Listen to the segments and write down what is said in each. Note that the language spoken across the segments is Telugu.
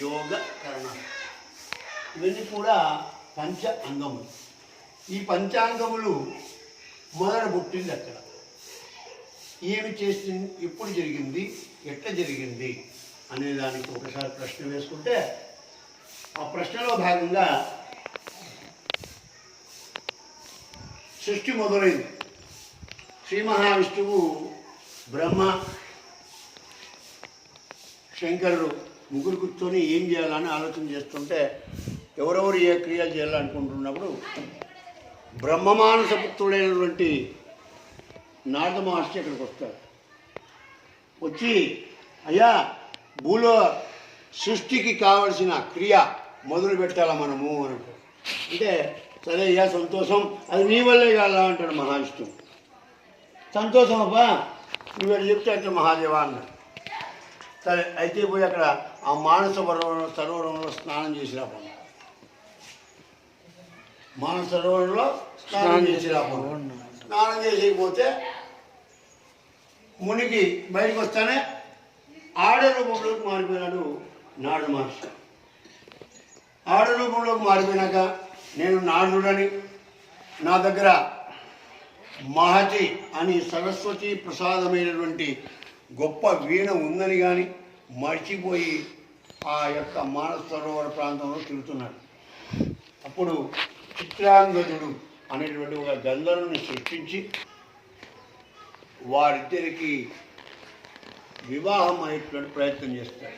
యోగ కరణ ఇవన్నీ కూడా పంచ అంగములు. ఈ పంచాంగములు మొదట పుట్టింది అక్కడ. ఏమి చేసింది? ఎప్పుడు జరిగింది? ఎట్లా జరిగింది? అనే దానికి ఒకసారి ప్రశ్న వేసుకుంటే ఆ ప్రశ్నలో భాగంగా సృష్టి మొదలైంది. శ్రీ మహావిష్ణువు బ్రహ్మ శంకరుడు ముగ్గురు కూర్చొని ఏం చేయాలని ఆలోచన చేస్తుంటే ఎవరెవరు ఏ క్రియలు చేయాలనుకుంటున్నప్పుడు బ్రహ్మమానస పుత్రుడైనటువంటి నారద మహర్షి ఇక్కడికి వస్తాడు వచ్చి అయ్యా భూలో సృష్టికి కావలసిన క్రియ మొదలు పెట్టాలా మనము? అని అంటాడు. అంటే సరే అయ్యా సంతోషం. అది నీ వల్లే కాదా అంటాడు మహావిష్ణువు. సంతోషం అబ్బా నువ్వు చెప్తే అంటే మహాదేవా అన్నాడు సరే అయితే పోయి అక్కడ ఆ మానస సరోవరంలో స్నానం చేసి రాపం మానస సరోవరంలో స్నానం చేసి రాపం స్నానం చేసేయకపోతే మునికి బయటకు వస్తానే ఆడ రూపంలోకి మారిపోయినాడు నాడు మహర్షి. ఆడ రూపంలోకి మారిపోయినాక నేను నాడుడని నా దగ్గర మహతి అని సరస్వతి ప్రసాదమైనటువంటి గొప్ప వీణ ఉందని కానీ మర్చిపోయి ఆ యొక్క మానస సరోవర ప్రాంతంలో తిరుగుతున్నాడు. అప్పుడు చిత్రాంగదుడు అనేటువంటి ఒక గంధర్వుని సృష్టించి వారిద్దరికి వివాహం అయ్యేటువంటి ప్రయత్నం చేస్తారు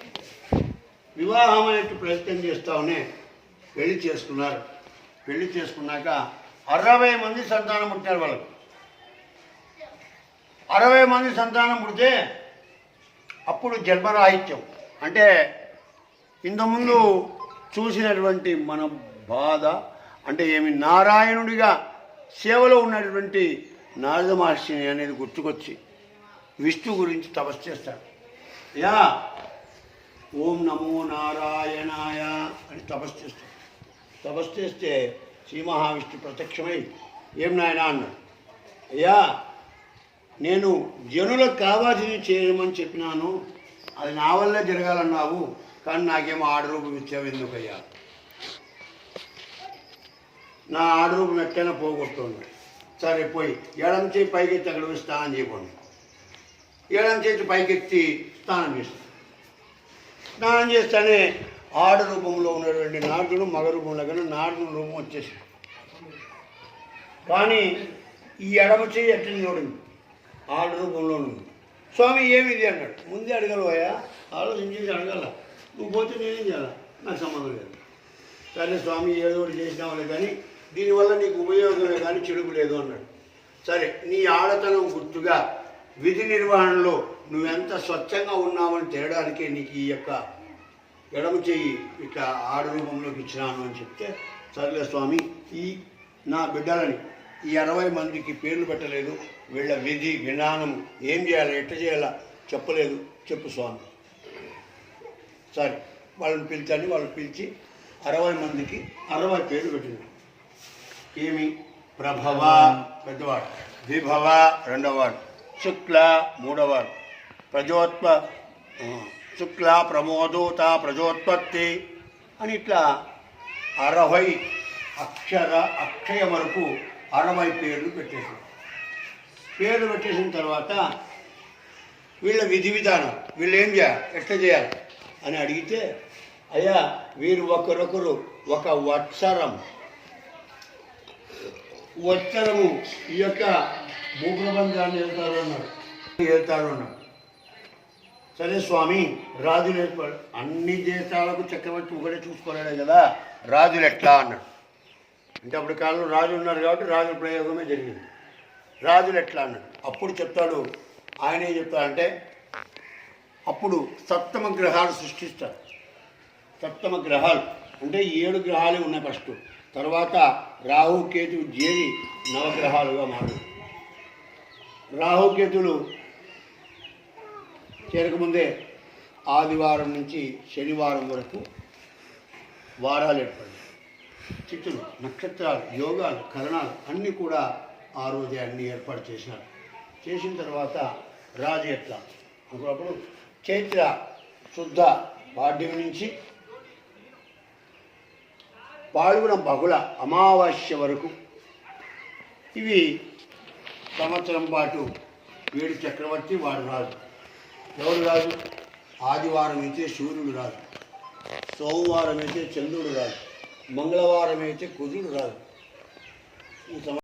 వివాహం అయ్యేట్టు ప్రయత్నం చేస్తామనే పెళ్ళి చేసుకున్నారు. పెళ్ళి చేసుకున్నాక అరవై మంది సంతానం పుట్టారు వాళ్ళకు. అరవై మంది సంతానం పుడితే అప్పుడు జన్మరాహిత్యం. అంటే ఇంతకుముందు చూసినటువంటి మన బాధ అంటే ఏమి నారాయణుడిగా సేవలో ఉన్నటువంటి నారద మహర్షిని అనేది గుర్తుకొచ్చి విష్ణు గురించి తపస్సు చేస్తాడు. యా ఓం నమో నారాయణాయ అని తపస్సు చేస్తాడు. తపస్సు చేస్తే శ్రీ మహావిష్ణు ప్రత్యక్షమై ఏం నాయనా అన్నాడు. అయ్యా నేను జనులకు కావాల్సింది చేయమని చెప్పినాను. అది నా వల్లే జరగాలన్నావు. కానీ నాకేమో ఆడరూపం ఇచ్చావు ఎందుకయ్యా? నా ఆడరూపం ఎక్కడైనా పోగొట్టుకోండి. సరే పోయి ఎడం చేయి పైకెత్తి అక్కడ పోయి స్నానం చేయకండి ఎడం చేతి పైకెత్తి స్నానం చేస్తాను స్నానం చేస్తేనే ఆడ రూపంలో ఉన్నటువంటి నాటుడు మగ రూపంలో కానీ నాటుడు రూపం వచ్చేసి కానీ ఈ ఎడమ చేయి ఎట్లా చూడండి ఆడ రూపంలో ఉంది. స్వామి ఏమిది అన్నాడు. ముందే అడగలవయ్యా ఆలోచించేసి అడగల. నువ్వు పోతే నేనేం చేయాలా? నాకు సంబంధం లేదు. సరే స్వామి ఏదో ఒకటి చేసినావులే కానీ దీనివల్ల నీకు ఉపయోగమే కానీ చెడుకు లేదు అన్నాడు. సరే నీ ఆడతనం గుర్తుగా విధి నిర్వహణలో నువ్వెంత స్వచ్ఛంగా ఉన్నావని తేడానికే నీకు ఈ యొక్క ఎడమ చెయ్యి ఇట్లా ఆడ రూపంలోకి ఇచ్చినాను అని చెప్తే సర్లే స్వామి ఈ నా బిడ్డలని ఈ అరవై మందికి పేర్లు పెట్టలేదు. వీళ్ళ విధి విధానం ఏం చేయాలి ఎట్ట చేయాలా చెప్పలేదు. చెప్పు స్వామి. సరే వాళ్ళని పిలిచండి వాళ్ళని పిలిచి అరవై మందికి అరవై పేర్లు పెట్టింది ఏమి? ప్రభవ పెద్దవాడు. విభవ రెండవవాడు. శుక్ల మూడవవాడు. ప్రజోత్ప శుక్ల ప్రమోదూత ప్రజోత్పత్తి అని ఇట్లా అరవై అక్షర అక్షయ వరకు అరవై పేర్లు పెట్టేసారు పేర్లు పెట్టేసిన తర్వాత వీళ్ళ విధి విధానం వీళ్ళు ఏం చేయాలి? ఎట్లా చేయాలి? అని అడిగితే అయ్యా వీరు ఒకరొకరు ఒక వత్సరం. వత్సరము ఈ యొక్క భూప్రబంధాన్ని వెళ్తారు అన్నాడు వెళ్తారు అన్నాడు సరే స్వామి రాజులు ఏర్పడు అన్ని దేశాలకు చక్రవర్తి ఒకటే చూసుకోలేడు కదా రాజులు ఎట్లా అన్నాడు అంటే అప్పుడు కాలంలో రాజు ఉన్నారు కాబట్టి రాజుల ప్రయోగమే జరిగింది. రాజులు ఎట్లా అన్నాడు అప్పుడు చెప్తాడు ఆయన ఏం చెప్తాడంటే అప్పుడు సప్తమ గ్రహాలు సృష్టిస్తారు. సప్తమ గ్రహాలు అంటే ఏడు గ్రహాలే ఉన్నాయి ఫస్ట్. తర్వాత రాహు కేతు చేరి నవగ్రహాలుగా మారు రాహుకేతులు చేరకముందే ఆదివారం నుంచి శనివారం వరకు వారాలు ఏర్పడి చిత్తులు నక్షత్రాలు యోగాలు కరణాలు అన్నీ కూడా ఆ రోజే అన్నీ ఏర్పాటు చేశారు. చేసిన తర్వాత రాజు అప్పుడప్పుడు చైత్ర శుద్ధ పాడ్యం నుంచి పాల్గొన బహుళ అమావాస్య వరకు. ఇవి సంవత్సరం పాటు వీడు చక్రవర్తి వాడు రాజు. ఎవరు రాజు? ఆదివారం అయితే సూర్యుడు రాజు. సోమవారం అయితే చంద్రుడు రాజు. మంగళవారం అయితే కుజుడు రాజు.